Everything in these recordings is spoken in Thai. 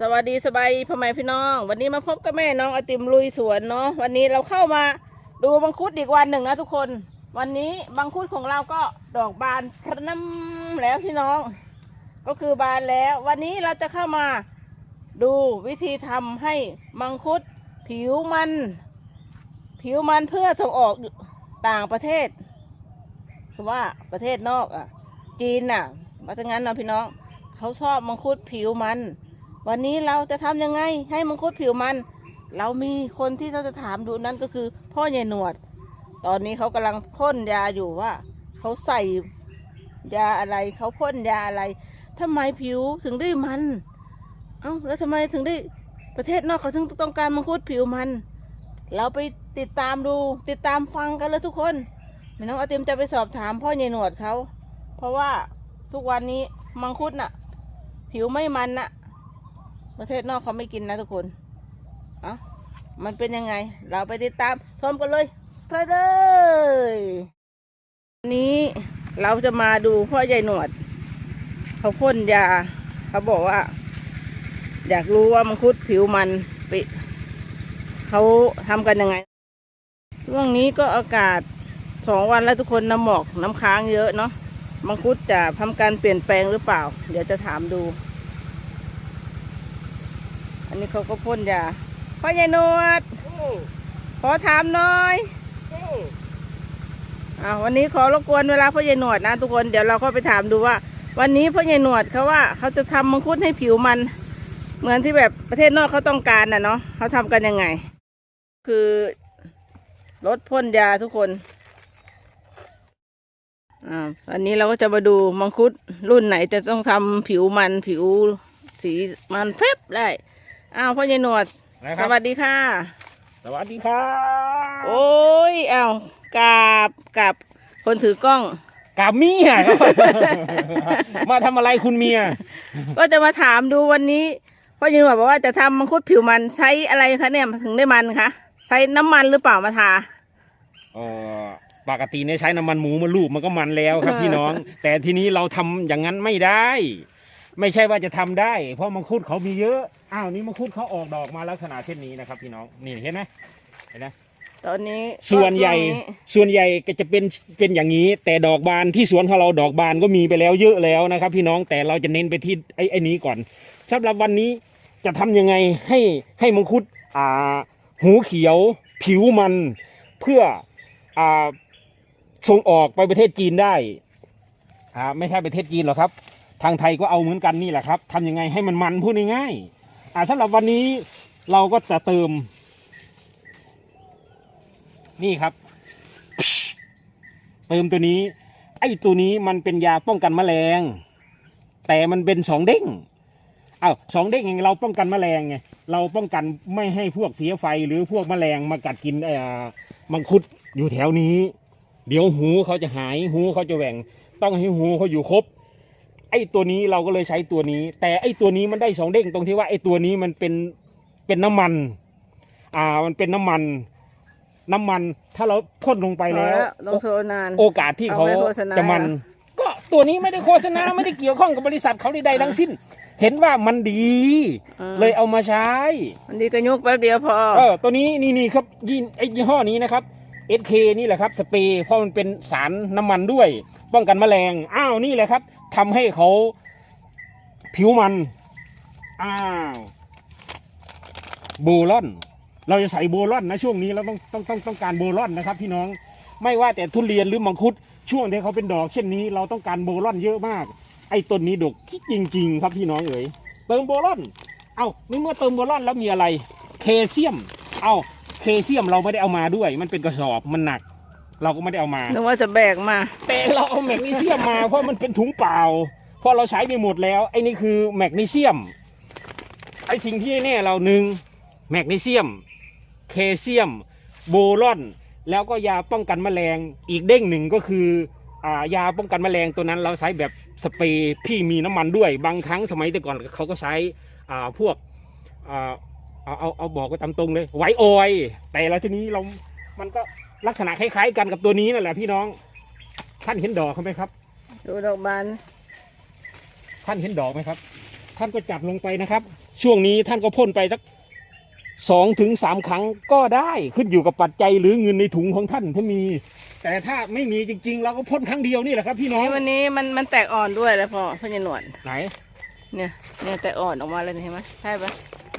สวัสดีสบายพ่อแม่พี่น้อง วันนี้มาพบกับแม่น้องไอติมลุยสวนเนาะวันนี้เราเข้ามาดูบังคุดอีกวันหนึ่งนะทุกคน วันนี้บังคุดของเราก็ดอกบานพระน้ำแล้วพี่น้อง ก็คือบานแล้ว วันนี้เราจะเข้ามาดูวิธีทำให้มังคุดผิวมัน ผิวมันเพื่อส่งออกต่างประเทศ คือว่าประเทศนอกอะจีนน่ะมาทั้งนั้นเนาะพี่น้องเขาชอบมังคุดผิวมัน วันนี้เราจะทำยังไงให้มังคุดผิวมัน เรามีคนที่เราจะถามดูนั่นก็คือ พ่อใหญ่หนวด ตอนนี้เขากำลังพ่นยาอยู่ว่าเขาใส่ยาอะไรเขาพ่นยาอะไรทำไมผิวถึงได้มัน เอ้าแล้วทำไมถึงได้ประเทศนอกเขาถึงต้องการมังคุดผิวมัน เราไปติดตามดู ติดตามฟังกันเลยทุกคนแม่น้องอาติมจะไปสอบถามพ่อใหญ่หนวดเขาเพราะว่าทุกวันนี้มังคุดน่ะ ผิวไม่มันน่ะ ประเทศนอกเขาไม่กินนะทุกคน เอ้า มันเป็นยังไง เราไปติดตามชมกันเลยไปเลยวันนี้เราจะมาดูพ่อใหญ่หนวด เขาพ่นยา เขาบอกว่า อยากรู้ว่ามังคุดผิวมันปิเขาทำกันยังไง ช่วงนี้ก็อากาศสองวันแล้วทุกคนน้ำหมอกน้ำค้างเยอะเนาะมังคุดจะทำการเปลี่ยนแปลงหรือเปล่า เดี๋ยวจะถามดู อันนี้เขาก็พ่นยาพ่อใหญ่นวด ขอถามหน่อยอ่าวันนี้ขอรบกวนเวลาพ่อใหญ่หนวดนะทุกคนเดี๋ยวเราก็ไปถามดูว่า วันนี้พ่อใหญ่หนวดเขาว่าเขาจะทำมังคุดให้ผิวมัน เหมือนที่แบบประเทศนอกเขาต้องการน่ะเนาะเขาทำกันยังไง คือลดพ่นยาทุกคนอ่าอันนี้เราก็จะมาดูมังคุดรุ่นไหนจะต้องทำผิวมันผิวสีมันเฟบได้ อ้าวพ่อใหญ่หนวด นะคสรับ วัสดีค่ะ สวัสดีครับโอ้ยอ้าวกราบกับคนถือกล้อง กาเมียครับมาทำอะไรคุณเมีย ก็จะมาถามดูวันนี้พ่อใหญ่หนวดบอกว่าจะทำมังคุดผิวมันใช้อะไรคะเนี่ยถึงได้มันคะใช้น้ำมันหรือเปล่ามาทา เออปกติเนี่ยใช้น้ำมันหมูมาลูบมันก็มันแล้วครับ พี่น้อง แต่ทีนี้เราทำอย่างนั้นไม่ได้ ไม่ใช่ว่าจะทำได้ เพราะมังคุดเขามีเยอะ อ้าวนี่มังคุดเขาออกดอกมาลักษณะเช่นนี้นะครับพี่น้องนี่เห็นไหมเห็นไหมตอนนี้ส่วนใหญ่ช่งนี้ส่วนใหญ่ก็จะเป็นเป็นอย่างนี้ แต่ดอกบานที่สวนของเราดอกบานก็มีไปแล้วเยอะแล้วนะครับ พี่น้องแต่เราจะเน้นไปที่ไอ้ไอ้นี้ก่อนสำหรับวันนี้จะทำยังไงให้ให้มังคุดอ่าหูเขียว ผิวมันเพื่ออ่าส่งออกไปประเทศจีนได้อ่าไม่ใช่ประเทศจีนหรอกครับ ทางไทยก็เอาเหมือนกันนี่แหละครับทำยังไงให้มันมันพูดง่ายๆ อ่าสำหรับวันนี้เราก็จะเติม นี่ครับ เติมตัวนี้ ไอ้ตัวนี้มันเป็นยาป้องกันแมลง แต่มันเป็นสองเด้งอ้าวสองเด้งเองเราป้องกันแมลงไงเราป้องกันไม่ให้พวกเสียไฟหรือพวกแมลงมากัดกินเอ่อมังคุดอยู่แถวนี้ เดี๋ยวหูเขาจะหายหูเขาจะแหว่ง ต้องให้หูเขาอยู่ครบ ไอ้ตัวนี้เราก็เลยใช้ตัวนี้ แต่ไอ้ตัวนี้มันได้สองเด้งตรงที่ว่าไอ้ตัวนี้มันเป็นเป็นน้ำมัน อ่ามันเป็นน้ำมัน น้ำมันถ้าเราพ่นลงไปแล้ว ลงโซนาน โอกาสที่เขาเอาไว้โฆษณา จะมัน ก็ตัวนี้ไม่ได้โฆษณา ไม่ได้เกี่ยวข้องกับบริษัทเขาใดๆทั้งสิ้น เห็นว่ามันดี เลยเอามาใช้อันนี้ก็ยกแป๊บเดียวพอ เออตัวนี้นี่นี่ครับยี่ไอ้ยี่ห้อนี้นะครับ SK นี่แหละครับสเปรย์เพราะมันเป็นสารน้ำมันด้วย ป้องกันแมลงอ้าวนี่แหละครับ ทำให้เขาผิวมัน อ้าวโบลอน เราจะใส่โบลอนนะช่วงนี้เราต้องต้องต้องต้องการโบลอนนะครับ พี่น้องไม่ว่าแต่ทุเรียนหรือมังคุดช่วงที่เขาเป็นดอก เช่นนี้เราต้องการโบลอนเยอะมาก ไอ้ต้นนี้ดกจริง ๆ ครับพี่น้องเอ๋ยเติมโบลอน เอานี่เมื่อเติมโบลอนแล้วมีอะไร เคเซียม เอาเคเซียมเราไม่ได้เอามาด้วย มันเป็นกระสอบมันหนัก เราก็ไม่ได้เอามานึกว่าจะแบกมา แต่เราเอาแมกนีเซียมมา เพราะมันเป็นถุงเปล่าเพราะเราใช้ไปหมดแล้วไอ้นี่คือแมกนีเซียมไอ้สิ่งที่แน่เราหนึ่งแมกนีเซียมเคเซียม โบรอน แล้วก็ยาป้องกันแมลงอีกเด้งหนึ่งก็คืออ่ายาป้องกันแมลงตัวนั้นเราใช้แบบสเปรย์พี่มีน้ำมันด้วย บางครั้งสมัยแต่ก่อนเขาก็ใช้อ่าพวกอ่าเอาเอาเอาบอกก็ตามตรงเลยไวออยล์แต่แล้วทีนี้เรา มันก็ ลักษณะคล้ายๆกันกับตัวนี้นั่นแหละพี่น้อง ท่านเห็นดอกเขาไหมครับ ดูดอกบานท่านเห็นดอกไหมครับ ท่านก็จับลงไปนะครับ ช่วงนี้ท่านก็พ่นไปสักสองถึงสามครั้งก็ได้ขึ้นอยู่กับปัจจัยหรือเงินในถุงของท่านถ้ามี แต่ถ้าไม่มีจริง ๆ เราก็พ่นครั้งเดียวนี่แหละครับ พี่น้องนี่วันนี้มันมันแตกอ่อนด้วยแล้วพอพ่อใหญ่หนวดไหน เนี่ยเนี่ยแตกอ่อนออกมาเลยเห็นไหมใช่ปะ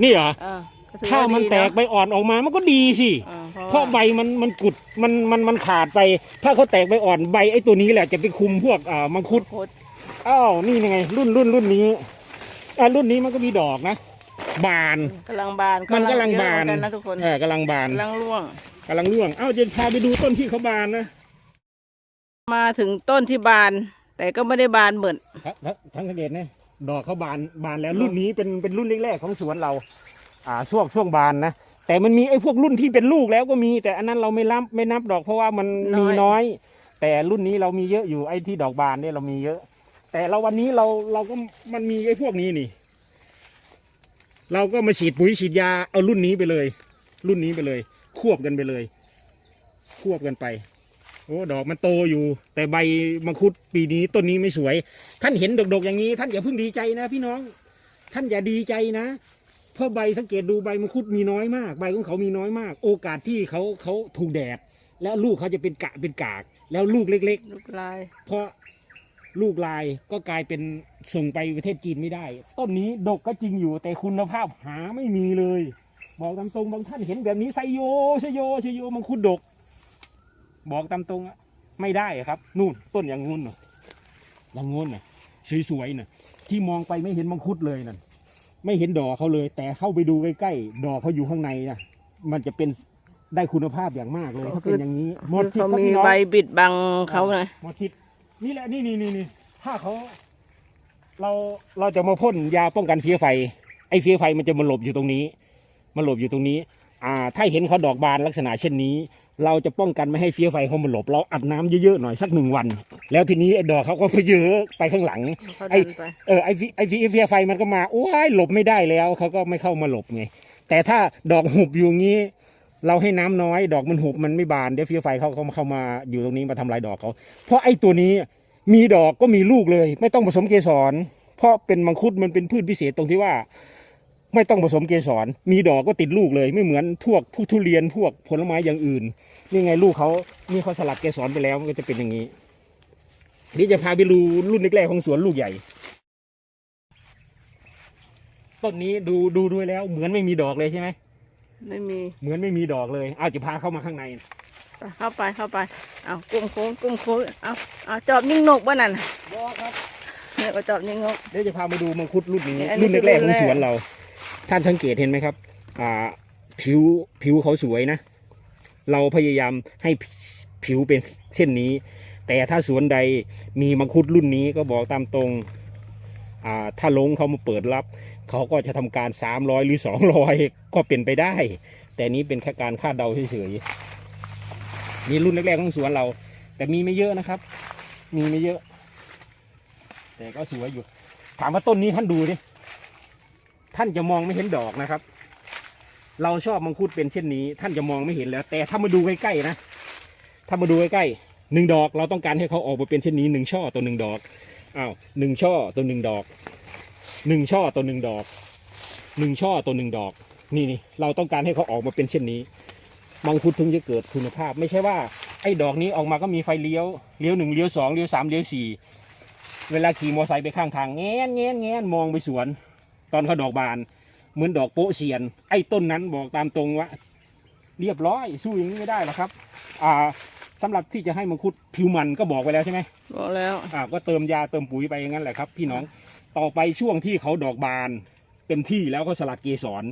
นี่เหรอเออ ถือถ้าว่มันดีแตกเอะใบอ่อนออกมามันก็ดีสิเออเพเพราะราะว่าใบมันมันกุดมันมันมันขาดไป ถ้าเขาแตกใบอ่อนใบไอ้ตัวนี้แหละจะไปคุมพวกอ่ามังคุด โคตรอ้าวนี่ยังไง รุ่นรุ่นรุ่นนี้อ่ารุ่นนี้มันก็มีดอกนะ บาน กำลังบานมันกำลังเยอะบานเหมือนกันนะทุกคนเออกำลังบานกำลังร่วง กำลังร่วงอ้าวจะพาไปดูต้นที่เขาบานนะมาถึงต้นที่บาน แต่ก็ไม่ได้บานเหมือนทั้งทั้งทั้งสังเกตนะดอกเขาบานบานแล้วรุ่นนี้เป็นเป็นรุ่นแรกๆของสวนเรา อ่าช่วงช่วงบานนะแต่มันมีไอ้พวกรุ่นที่เป็นลูกแล้วก็มี แต่อันนั้นเราไม่รับไม่นับดอกเพราะว่ามันมีน้อย แต่รุ่นนี้เรามีเยอะอยู่ไอ้ที่ดอกบานเนี่ยเรามีเยอะ แต่เราวันนี้เราเราก็มันมีไอ้พวกนี้นี่ เราก็มาฉีดปุ๋ยฉีดยาเอารุ่นนี้ไปเลย รุ่นนี้ไปเลย ควบกันไปเลย ควบกันไปโอ้ดอกมันโตอยู่ แต่ใบมังคุดปีนี้ต้นนี้ไม่สวย ท่านเห็นดกๆอย่างนี้ ท่านอย่าเพิ่งดีใจนะ พี่น้อง ท่านอย่าดีใจนะ เพราะใบสังเกตดูใบมังคุดมีน้อยมาก ใบของเขามีน้อยมาก โอกาสที่เขาเขาถูกแดด แล้วลูกเขาจะเป็นกะเป็นกาก แล้วลูกเล็กลูกลายๆ เพราะลูกลายก็กลายเป็นส่งไปประเทศจีนไม่ได้ ต้นนี้ดกก็จริงอยู่แต่คุณภาพหาไม่มีเลย บอกตามตรงบางท่านเห็นแบบนี้ไซโยชโยชโยมังคุดดก บอกตามตรงอะไม่ได้อะครับ นู่นต้นอย่างงู้นน่ะอย่างงู้นน่ะสวยๆน่ะที่มองไปไม่เห็นมังคุดเลยนั่น ไม่เห็นดอกเขาเลย แต่เข้าไปดูใกล้ๆดอกเขาอยู่ข้างในนะมันจะเป็นได้คุณภาพอย่างมากเลยถ้าเป็นอย่างนี้หมดสิทเขาธิ์ครับมีพี่น้องใบบิดบังเขาไงหมดสิทธิ์นี่แหละนี่นี่นี่นี่ถ้าเขา เราเราจะมาพ่นยาป้องกันเพี้ยไฟ ไอ้เพี้ยไฟมันจะมาหลบอยู่ตรงนี้มาหลบอยู่ตรงนี้ อ่า ถ้าเห็นเขาดอกบานลักษณะเช่นนี้ เราจะป้องกันไม่ให้เฟี้ยไฟเขามาหลบ เราอัดน้ำเยอะๆหน่อยสักหนึ่งวัน แล้วทีนี้ไอ้ดอกเขาก็ไปเยอะไปข้างหลังเขาไอ้ดันไปเออไอ้ฟิไอ้ฟิเฟียไฟมันก็มาโอ้ยหลบไม่ได้แล้วเขาก็ไม่เข้ามาหลบไงแต่ถ้าดอกหุบอยู่งี้ เราให้น้ำน้อย ดอกมันหุบมันไม่บานเดี๋ยวเฟียไฟเขาเขาเข้ามาอยู่ตรงนี้มาทำลายดอกเขาเพราะไอ้ตัวนี้มีดอกก็มีลูกเลย ไม่ต้องผสมเกสรเพราะเป็นมังคุดมันเป็นพืชพิเศษตรงที่ว่า ไม่ต้องผสมเกสร มีดอกก็ติดลูกเลย ไม่เหมือนพวกพวกทุเรียนพวกผลไม้อย่างอื่น นี่ไงลูกเขานี่เขาสลัดเกสรไปแล้วมันก็จะเป็นอย่างนี้นี่จะพาไปดูรุ่นแรกๆของสวนลูกใหญ่ ต้นนี้ดูดูด้วยแล้ว เหมือนไม่มีดอกเลยใช่ไหมไม่มี เหมือนไม่มีดอกเลย เอาจะพาเข้ามาข้างในไปเข้าไปเข้าไป เอากุ้งโค้งกุ้งโค้งเอาเอาจอบยิงนกบ้านั่นบอครับเนี่ยเอาจอบยิงนกเดี๋ยวจะพามาดูมังคุดรุ่นนี้อันนี้รุ่นแรกๆคือขรุ่องนแรกสวนเรา ท่านสังเกตเห็นไหมครับอ่าผิวผิวเขาสวยนะ เราพยายามให้ผิวเป็นเช่นนี้ แต่ถ้าสวนใดมีมังคุดรุ่นนี้ก็บอกตามตรงอ่าถ้าลงเขามาเปิดรับ เขาก็จะทำการ 300 หรือ 200 ก็เป็นไปได้ แต่นี้เป็นแค่การคาดเดาเฉยๆนี่รุ่นแรกๆของสวนเรา แต่มีไม่เยอะนะครับ มีไม่เยอะ แต่ก็สวยอยู่ ถามว่าต้นนี้ท่านดูดิ ท่านจะมองไม่เห็นดอกนะครับ เราชอบมังคุดเป็นเช่นนี้ ท่านจะมองไม่เห็นแล้ว แต่ถ้ามาดูใกล้ๆนะถ้ามาดูใกล้ๆหนึ่งดอก เราต้องการให้เขาออกมาเป็นเช่นนี้หนึ่งช่อตัวหนึ่งดอกอ้าวหนึ่งช่อตัวหนึ่งดอกหนึ่งช่อตัวหนึ่งดอกหนึ่งช่อตัวหนึ่งดอก นี่นี่เราต้องการให้เขาออกมาเป็นเช่นนี้มังคุดถึงจะเกิดคุณภาพ ไม่ใช่ว่าไอ้ดอกนี้ออกมาก็มีไฟเลี้ยวเลี้ยวหนึ่งเลี้ยวสองเลี้ยวสามเลี้ยวสี่เวลาขี่มอเตอร์ไซค์ไปข้างทางแงนแงนแงนมองไปสวน ตอนเขาดอกบาน เหมือนดอกโป๊ะเซียน ไอ้ต้นนั้นบอกตามตรงว่า เรียบร้อยสู้อย่างนี้ไม่ได้หรอกครับ อ่าสำหรับที่จะให้มังคุดผิวมันก็บอกไว้แล้วใช่ไหมบอกแล้วอ่าก็เติมยาเติมปุ๋ยไปอย่างนั้นแหละครับ พี่น้องต่อไปช่วงที่เขาดอกบาน เต็มที่แล้วเขาสลัดเกสร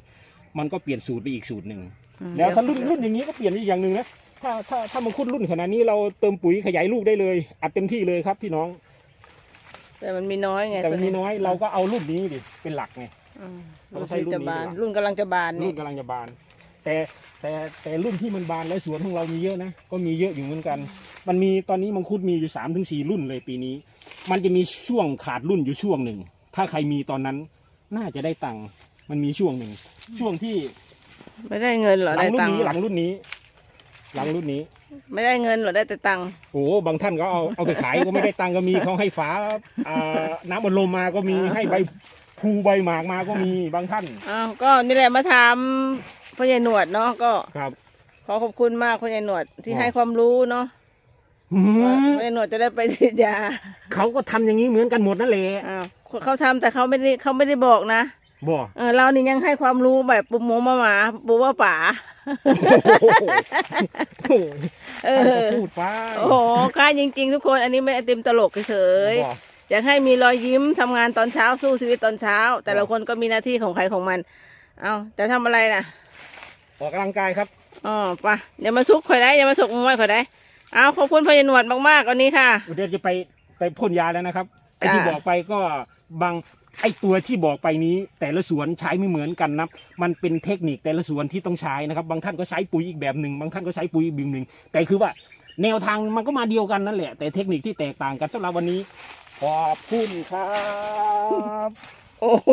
มันก็เปลี่ยนสูตรไปอีกสูตรหนึ่งอืมแล้วถ้ารุ่นรุ่นอย่างนี้ก็เปลี่ยนอีกอย่างหนึ่งนะถ้าถ้าถ้ามังคุดรุ่นขนาดนี้เราเติมปุ๋ยขยายลูกได้เลย อัดเต็มที่เลยครับพี่น้อง แต่มันมีน้อยไงแต่มันวมีน้อยเราก็เอารุ่นนี้ดิเป็นหลักไงอืมเรารุ่นใช้ที่รุ่นจะนี้บานดีกว่ารุ่นกำลังจะบานรุ่นี่นกำลังจะบาน แต่แต่แต่รุ่นที่มันบานแล้วสวนของเรามีเยอะนะก็มีเยอะอยู่เหมือนกัน มันมีตอนนี้มังคุดมีอยู่สามถึงสี่รุ่นเลยปีนี้ มันจะมีช่วงขาดรุ่นอยู่ช่วงหนึ่ง ถ้าใครมีตอนนั้นน่าจะได้ตังค์มันมีช่วงหนึ่งช่วงที่ ไม่ได้เงินเหรอหลัได้งรุ่ตันงค์นี้หลังรุ่นนี้ห ลังรุ่นนี้ ไม่ได้เงินเหรอได้แต่ตังค์โอ้โหบางท่านก็เอาเอาไปขายก็ไม่ได้ตังค์ก็มีเขาให้ฝาอ่าน้ำอัดลมมาก็มีให้ใบภูใบหมากมาก็มีบางท่านอ้าวก็นี่แหละมาถามพ่อใหญ่หนวดเนาะก็ครับ ขอขอบคุณมากพ่อใหญ่หนวดที่อ๋อให้ความรู้เนาะอืว่ามพ่อใหญ่หนวดจะได้ไปฉีดยาเขาก็ทำอย่างนี้เหมือนกันหมดนั่นแหละอ้าวเขาทำแต่เขาไม่ได้เขาไม่ได้บอกนะ บ่เออเรานี่ยังให้ความรู้แบบปูหมูมาหมาปูว่าป่าโอ้โหเอท่านอก็พูดไปโอ้โหกล้าจริง ๆ ทุกคนอันนี้ไม่ไอติมตลกเฉยบ่ๆอยากให้มีรอยยิ้มทำงานตอนเช้าสู้ชีวิตตอนเช้า แต่ละครับคนก็มีหน้าที่ของใครของมัน เอาจะทำอะไรน่ะออกกำลังกายครับ อ๋อไปะอย่ามาซุกข่อยได้อย่ามาสุกมวยข่อยได้เอาขอบคุณพ่อใหญ่หนวดมากๆวันนี้ค่ะ เดี๋ยวจะไปไปพ่นยาแล้วนะครับ ไอ้จ้าที่บอกไปก็บางไอ้ตัวที่บอกไปนี้ แต่ละสวนใช้ไม่เหมือนกันนะมันเป็นเทคนิคแต่ละสวนที่ต้องใช้นะครับ บางท่านก็ใช้ปุ๋ยอีกแบบหนึ่งบางท่านก็ใช้ปุ๋ยอีกแบบหนึ่งแต่คือว่าแนวทางมันก็มาเดียวกันนั่นแหละ แต่เทคนิคที่แตกต่างกันสำหรับวันนี้ขอบคุณครับ โอ้โห